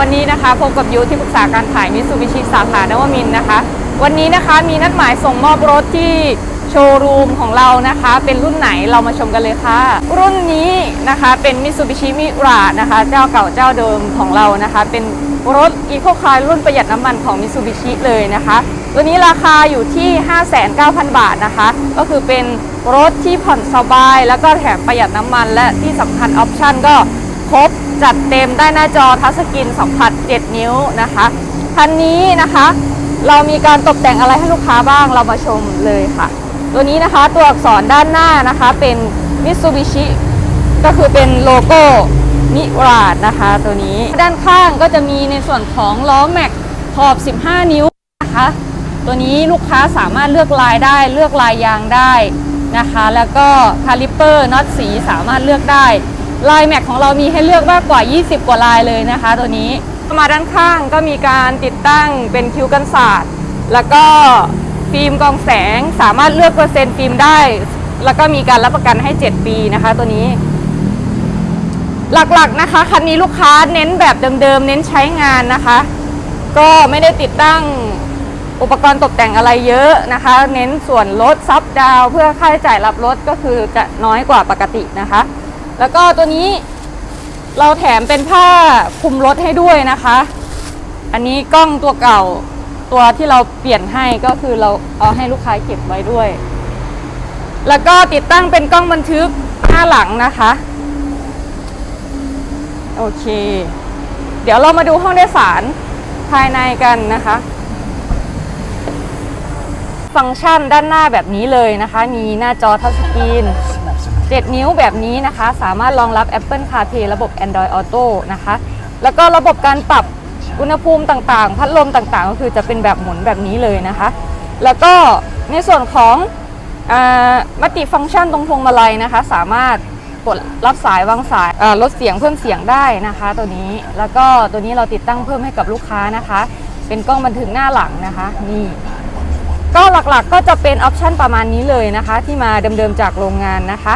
วันนี้นะคะพบกับยูที่ปรึกษาการขายมิ t ซูบิชิสาขานวมินนะคะ วันนี้นะคะมีนัดหมายส่งมอบรถที่โชว์รูมของเรานะคะ เป็นรุ่นไหนเรามาชมกันเลยค่ะ รุ่นนี้นะคะเป็นมิ t ซูบิชิมิรานะคะ เจ้าเก่าเจ้าเดิมของเรานะคะ เป็นรถอีโคคาร์รุ่นประหยัดน้ำมันของมิ t ซูบิชิเลยนะคะตัวนี้ราคาอยู่ที่ 59,000 บาทนะคะ ก็คือเป็นรถที่ผ่อนสบาย แล้วก็แถมประหยัดน้ำมัน และที่สำคัญออปชั่นก็ครบ จัดเต็มได้หน้าจอทัชสกรีนสัมผัส 7 นิ้วนะคะคันนี้นะคะ เรามีการตกแต่งอะไรให้ลูกค้าบ้างเรามาชมเลยค่ะ ตัวนี้นะคะตัวอักษรด้านหน้านะคะเป็น Mitsubishi ก็คือเป็นโลโก้นิราดนะคะ ตัวนี้ด้านข้างก็จะมีในส่วนของล้อแม็กขอบ 15 นิ้วนะคะ ตัวนี้ลูกค้าสามารถเลือกลายได้เลือกลายยางได้นะคะ แล้วก็คาลิปเปอร์น็อตสีสามารถเลือกได้ ลายแม็กของเรามีให้เลือกมากกว่า 20 กว่าลายเลยนะคะ ตัวนี้มาด้านข้างก็มีการติดตั้งเป็นคิ้วกันศาสตร์แล้วก็ฟิล์มกองแสงสามารถเลือกเปอร์เซ็นต์ฟิล์มได้ แล้วก็มีการรับประกันให้ 7 ปีนะคะ ตัวนี้ หลักๆนะคะคันนี้ลูกค้าเน้นแบบเดิมๆเน้นใช้งานนะคะ ก็ไม่ได้ติดตั้งอุปกรณ์ตกแต่งอะไรเยอะนะคะ เน้นส่วนลดซับดาวเพื่อค่าใช้จ่ายรับรถก็คือจะน้อยกว่าปกตินะคะ แล้วก็ตัวนี้เราแถมเป็นผ้าคลุมรถให้ด้วยนะคะ อันนี้กล้องตัวเก่าตัวที่เราเปลี่ยนให้ก็คือเราเอาให้ลูกค้าเก็บไว้ด้วย แล้วก็ติดตั้งเป็นกล้องบันทึกหน้าหลังนะคะ โอเค เดี๋ยวเรามาดูห้องโดยสารภายในกันนะคะ ฟังก์ชันด้านหน้าแบบนี้เลยนะคะ มีหน้าจอทัชสกรีน 7 นิ้วแบบนี้นะคะ สามารถรองรับ Apple CarPlay ระบบ Android Auto นะคะ แล้วก็ระบบการปรับอุณหภูมิต่างๆ พัดลมต่างๆ ก็คือจะเป็นแบบหมุนแบบนี้เลยนะคะ แล้วก็ในส่วนของอมัติฟังก์ชันตรงพวงมาลัยนะคะ สามารถกดรับสายวางสายลดเสียงเพิ่มเสียงได้นะคะ ตัวนี้แล้วก็ตัวนี้เราติดตั้งเพิ่มให้กับลูกค้านะคะ เป็นกล้องบันทึกหน้าหลังนะคะนี่ ก็หลักๆก็จะเป็นออปชันประมาณนี้เลยนะคะ ที่มาเดิมๆจากโรงงานนะคะ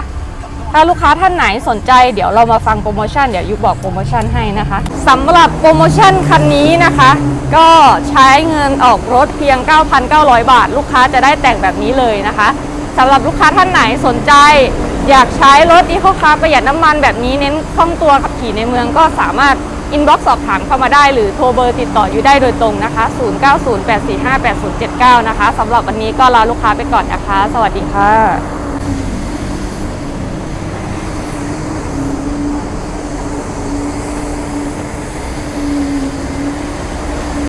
ถ้าลูกค้าท่านไหนสนใจเดี๋ยวเรามาฟังโปรโมชั่นเดี๋ยวยุบอกโปรโมชั่นให้นะคะสำหรับโปรโมชั่นคันนี้นะคะ ก็ใช้เงินออกรถเพียง 9,900 บาท ลูกค้าจะได้แต่งแบบนี้เลยนะคะสำหรับลูกค้าท่านไหนสนใจ อยากใช้รถอีโคคาร์ประหยัดน้ำมันแบบนี้เน้นคล่องตัวขับขี่ในเมืองก็สามารถ อินบ็อกซ์สอบถามเข้ามาได้หรือโทรเบอร์ติดต่ออยู่ได้โดยตรงนะคะ 0908458079 นะคะสำหรับวันนี้ก็ลาลูกค้าไปก่อนนะคะ สวัสดีค่ะ